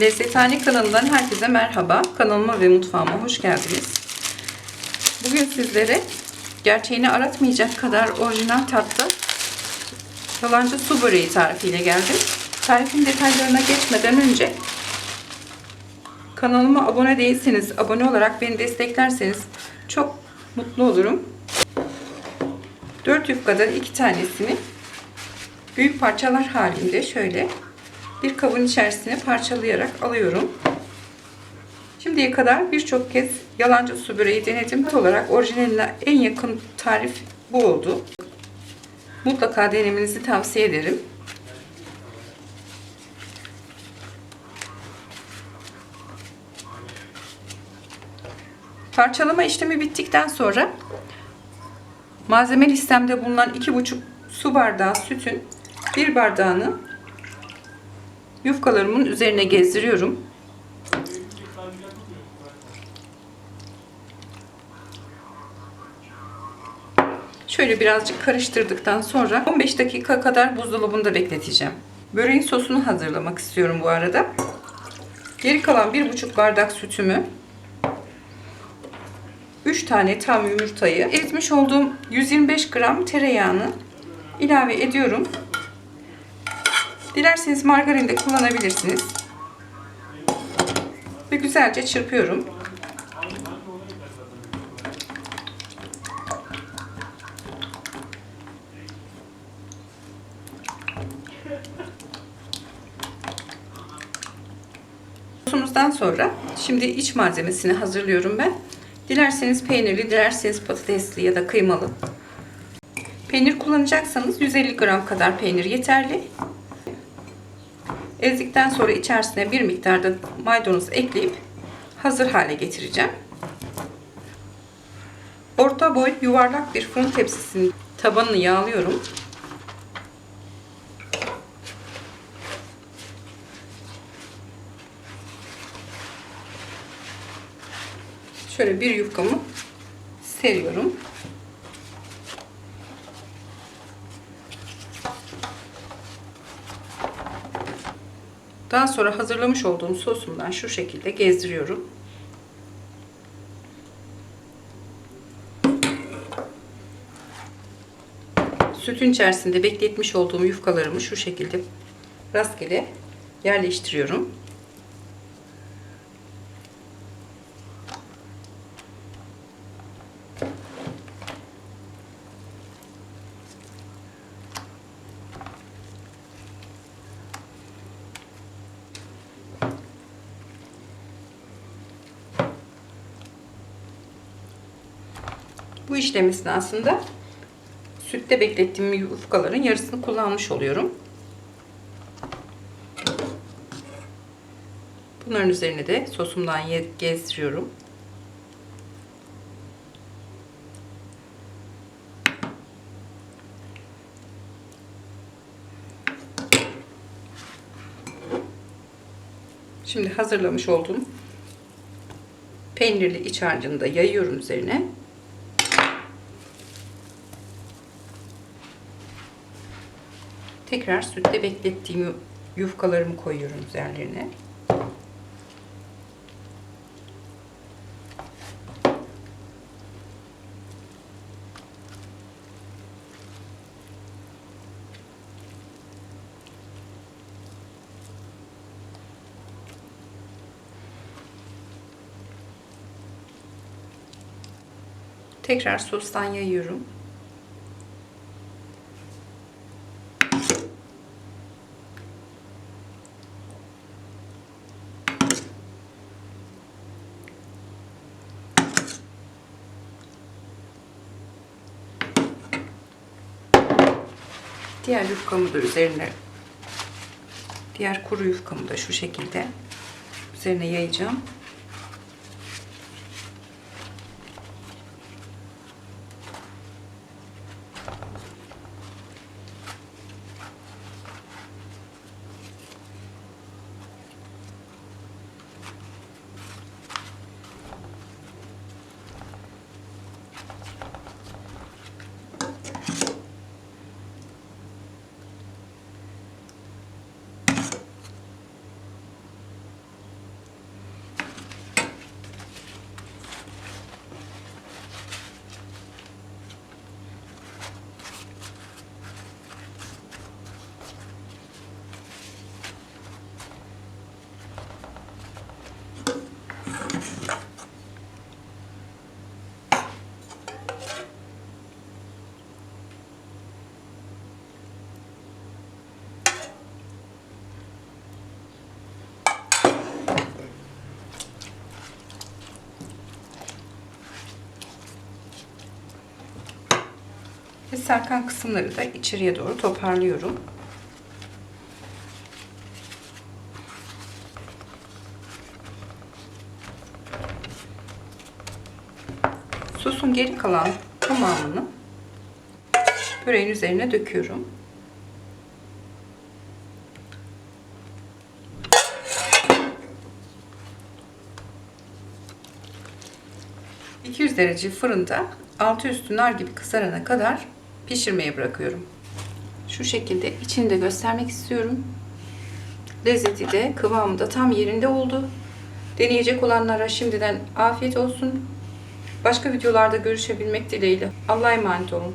Lezzethane kanalından herkese merhaba. Kanalıma ve mutfağıma hoş geldiniz. Bugün sizlere gerçeğini aratmayacak kadar orijinal tatlı yalancı su böreği tarifiyle geldim. Tarifin detaylarına geçmeden önce kanalıma abone değilseniz abone olarak beni desteklerseniz çok mutlu olurum. 4 yufkadan 2 tanesini büyük parçalar halinde şöyle bir kabın içerisine parçalayarak alıyorum. Şimdiye kadar birçok kez yalancı su böreği denedim. olarak orijinaline en yakın tarif bu oldu. Mutlaka denemenizi tavsiye ederim. Parçalama işlemi bittikten sonra malzeme listemde bulunan 2,5 su bardağı sütün bir bardağını yufkalarımın üzerine gezdiriyorum. Şöyle birazcık karıştırdıktan sonra 15 dakika kadar buzdolabında bekleteceğim. Böreğin sosunu hazırlamak istiyorum bu arada. Geri kalan 1,5 bardak sütümü 3 tane tam yumurtayı eritmiş olduğum 125 gram tereyağını ilave ediyorum. Dilerseniz margarin de kullanabilirsiniz. Ve güzelce çırpıyorum. Sosumuzdan sonra şimdi iç malzemesini hazırlıyorum ben. Dilerseniz peynirli, dilerseniz patatesli ya da kıymalı. Peynir kullanacaksanız 150 gram kadar peynir yeterli. Ezdikten sonra içerisine bir miktarda maydanoz ekleyip hazır hale getireceğim. Orta boy yuvarlak bir fırın tepsisinin tabanını yağlıyorum. Şöyle bir yufkamı seriyorum. Daha sonra hazırlamış olduğum sosumdan şu şekilde gezdiriyorum. Sütün içerisinde bekletmiş olduğum yufkalarımı şu şekilde rastgele yerleştiriyorum. Bu işlem esnasında sütte beklettiğim yufkaların yarısını kullanmış oluyorum. Bunların üzerine de sosumdan gezdiriyorum. Şimdi hazırlamış olduğum peynirli iç harcını da yayıyorum üzerine. Tekrar sütte beklettiğim yufkalarımı koyuyorum üzerlerine. Tekrar sostan yayıyorum. Diğer yufkamı da üzerine diğer kuru yufkamı da şu şekilde üzerine yayacağım. Sarkan kısımları da içeriye doğru toparlıyorum. Sosun geri kalan tamamını böreğin üzerine döküyorum. ...200 derece fırında altı üstü nar gibi kızarana kadar pişirmeye bırakıyorum. Şu şekilde içini de göstermek istiyorum. Lezzeti de kıvamı da tam yerinde oldu. Deneyecek olanlara şimdiden afiyet olsun. Başka videolarda görüşebilmek dileğiyle. Allah'a emanet olun.